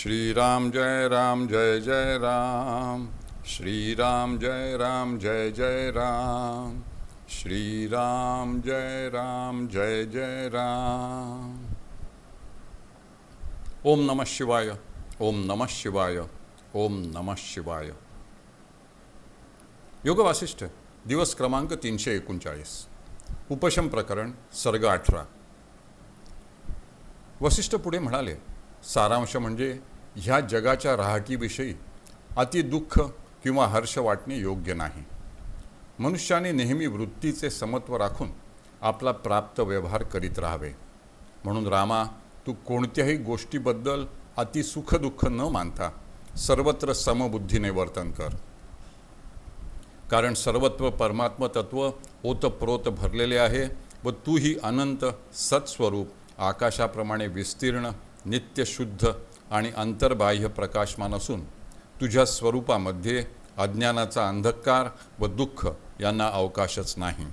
श्रीराम जय राम जय जय राम श्रीराम जय राम जय जय राम श्रीराम जय राम जय जय राम ओम नमः शिवाय ओम नमः शिवाय ओम नमः शिवाय योग वासिष्ठ दिवस क्रमांक तीनशे एकोणचाळीस उपशम प्रकरण सर्ग अठरा वसिष्ठ पुढे म्हणाले सारांश म्हणजे ह्या जगाच्या राहाटीविषयी अति दुःख किंवा हर्ष वाटणे योग्य नाही. मनुष्याने नेहमी वृत्तीचे समत्व राखून आपला प्राप्त व्यवहार करीत राहावे. म्हणून रामा तू कोणत्याही गोष्टीबद्दल अति सुखदुःख न मानता सर्वत्र समबुद्धीने वर्तन कर. कारण सर्वत्व परमात्म तत्व ओतप्रोत भरलेले आहे व तूही अनंत सत्स्वरूप आकाशाप्रमाणे विस्तीर्ण नित्यशुद्ध आणि अंतर्बाह्य प्रकाशमान असून तुझ्या स्वरूपामध्ये अज्ञानाचा अंधकार व दुःख यांना अवकाशच नाही.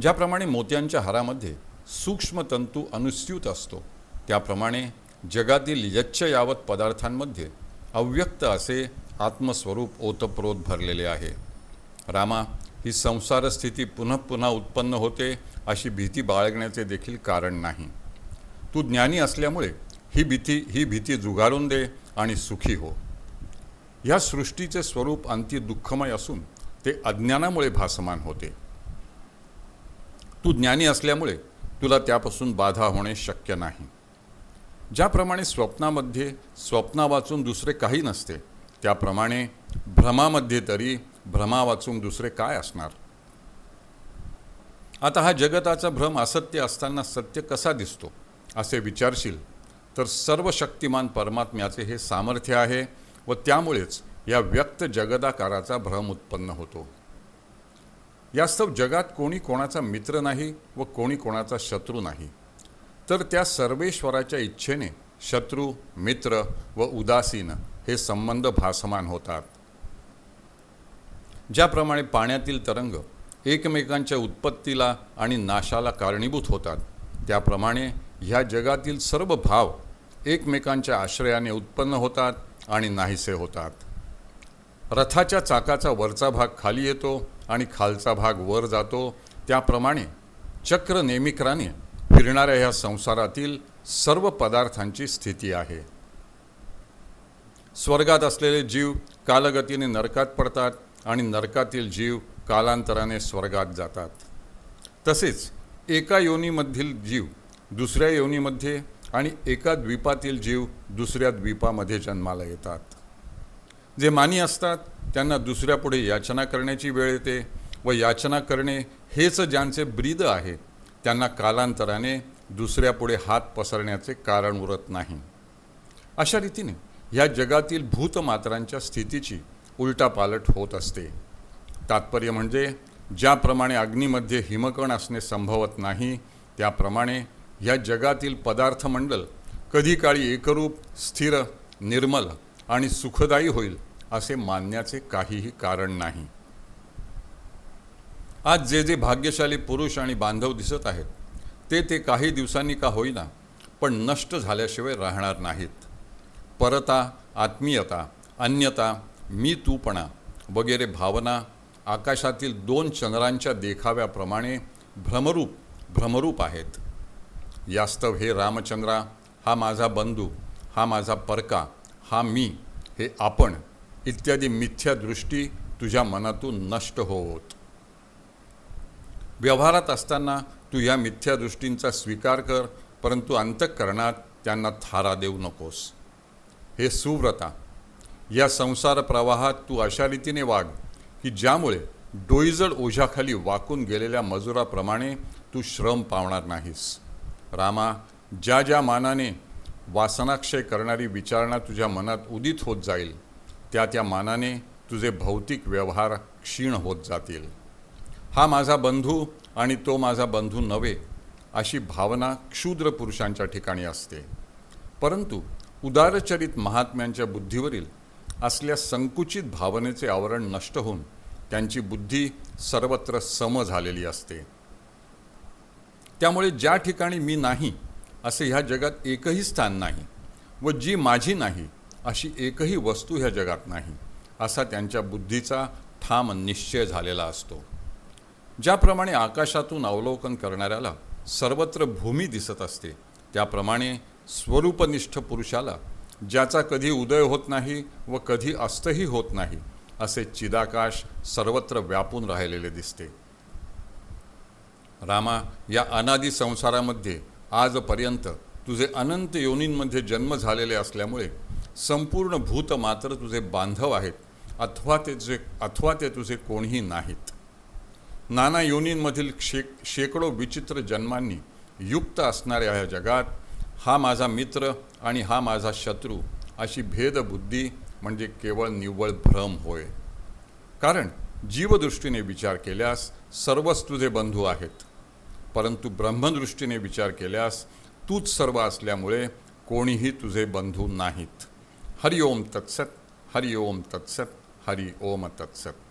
ज्याप्रमाणे मोत्यांच्या हारामध्ये सूक्ष्म तंतू अनुस्यूत असतो त्याप्रमाणे जगातील यच्छ यावत पदार्थांमध्ये अव्यक्त असे आत्मस्वरूप ओतप्रोत भरलेले आहे. रामा ही संसारस्थिती पुन्हा पुन्हा उत्पन्न होते अशी भीती बाळगण्याचे देखील कारण नाही. तू ज्ञानी असल्यामुळे ही भीती ही भीती जुगारून दे आणि सुखी हो. या सृष्टीचे स्वरूप अंती दुःखमय असून ते अज्ञानामुळे भासमान होते. तू ज्ञानी असल्यामुळे तुला त्यापासून बाधा होणे शक्य नाही. ज्याप्रमाणे स्वप्नामध्ये स्वप्ना वाचून दुसरे काही नसते त्याप्रमाणे भ्रमामध्ये तरी भ्रमा वाचून दुसरे काय असणार? आता हा जगताचा भ्रम असत्य असताना सत्य कसा दिसतो असे विचारशील तर सर्व शक्तिमान परमात्म्याचे हे सामर्थ्य आहे व त्यामुळेच या व्यक्त जगदाकाराचा भ्रम उत्पन्न होतो. यास्तव जगात कोणी कोणाचा मित्र नाही व कोणी कोणाचा शत्रू नाही. तर त्या सर्वेश्वराच्या इच्छेने शत्रू मित्र व उदासीन हे संबंध भासमान होतात. ज्याप्रमाणे पाण्यातील तरंग एकमेकांच्या उत्पत्तीला आणि नाशाला कारणीभूत होतात त्याप्रमाणे ह्या जगातील सर्व भाव एकमेकांच्या आश्रयाने उत्पन्न होतात आणि नाहीसे होतात. रथाच्या चाकाचा वरचा भाग खाली येतो आणि खालचा भाग वर जातो. त्याप्रमाणे चक्र नेमिक्राने फिरणाऱ्या ह्या संसारातील सर्व पदार्थांची स्थिती आहे. स्वर्गात असलेले जीव कालगतीने नरकात पडतात आणि नरकातील जीव कालांतराने स्वर्गात जातात. तसेच एका योनीमधील जीव दुसऱ्या योनीमध्ये आणि एका द्वीपातील जीव दुसऱ्या द्वीपामध्ये जन्माला येतात. जे मानी असतात त्यांना दुसऱ्यापुढे याचना करण्याची वेळ येते व याचना करणे हेच ज्यांचे ब्रीद आहे त्यांना कालांतराने दुसऱ्यापुढे हात पसरण्याचे कारण उरत नाही. अशा रीतीने ह्या जगातील भूतमात्रांच्या स्थितीची उलटापालट होत असते. तात्पर्य म्हणजे ज्याप्रमाणे अग्नीमध्ये हिमकण असणे संभवत नाही त्याप्रमाणे ह्या जगातील पदार्थमंडल कधी काळी एकरूप स्थिर निर्मल आणि सुखदायी होईल असे मानण्याचे काहीही कारण नाही. आज जे जे भाग्यशाली पुरुष आणि बांधव दिसत आहेत ते ते काही दिवसांनी का होईना पण नष्ट झाल्याशिवाय राहणार नाहीत. परता आत्मीयता अन्यता मी तूपणा वगैरे भावना आकाशातील दोन चंद्रांच्या देखाव्याप्रमाणे भ्रमरूप भ्रमरूप आहेत. यास्तव हे रामचंद्रा हा माझा बंधू हा माझा परका हा मी हे आपण इत्यादी मिथ्या दृष्टी तुझ्या मनातून नष्ट होत. व्यवहारात असताना तू या मिथ्या दृष्टींचा स्वीकार कर परंतु अंतःकरणात त्यांना थारा देऊ नकोस. हे सुव्रता या संसार प्रवाहात तू अशा रीतीने वाग की ज्यामुळे डोईजड ओझ्याखाली वाकून गेलेल्या मजुराप्रमाणे तू श्रम पावणार नाहीस. रामा ज्या ज्या मानाने वासनाक्षय करणारी विचारणा तुझ्या मनात उदित होत जाईल त्या त्या मानाने तुझे भौतिक व्यवहार क्षीण होत जातील. हा माझा बंधू आणि तो माझा बंधू नव्हे अशी भावना क्षुद्र पुरुषांच्या ठिकाणी असते. परंतु उदारचरित महात्म्यांच्या बुद्धीवरील असल्या संकुचित भावनेचे आवरण नष्ट होऊन त्यांची बुद्धी सर्वत्र सम झालेली असते. त्यामुळे ज्या ठिकाणी मी नाही असे ह्या जगात एकही स्थान नाही व जी माझी नाही अशी एकही वस्तू ह्या जगात नाही असा त्यांच्या बुद्धीचा ठाम निश्चय झालेला असतो. ज्याप्रमाणे आकाशातून अवलोकन करणाऱ्याला सर्वत्र भूमी दिसत असते त्याप्रमाणे स्वरूपनिष्ठ पुरुषाला ज्याचा कधी उदय होत नाही व कधी अस्तही होत नाही असे चिदाकाश सर्वत्र व्यापून राहिलेले दिसते. रामा या अनादी संसारामध्ये आजपर्यंत तुझे अनंत योनींमध्ये जन्म झालेले असल्यामुळे संपूर्ण भूत मात्र तुझे बांधव आहेत अथवा ते तुझे अथवा ते तुझे कोणीही नाहीत. नाना योनींमधील शे शेकडो विचित्र जन्मांनी युक्त असणाऱ्या ह्या जगात हा माझा मित्र आणि हा माझा शत्रू अशी भेदबुद्धी म्हणजे केवळ निव्वळ भ्रम होय. कारण जीवदृष्टीने विचार केल्यास सर्वच तुझे बंधू आहेत. परंतु ब्रह्मदृष्टीने विचार केल्यास तूच सर्व असल्यामुळे कोणीही तुझे बंधू नाहीत. हरि ओम तत्सत हरि ओम तत्सत हरि ओम तत्सत.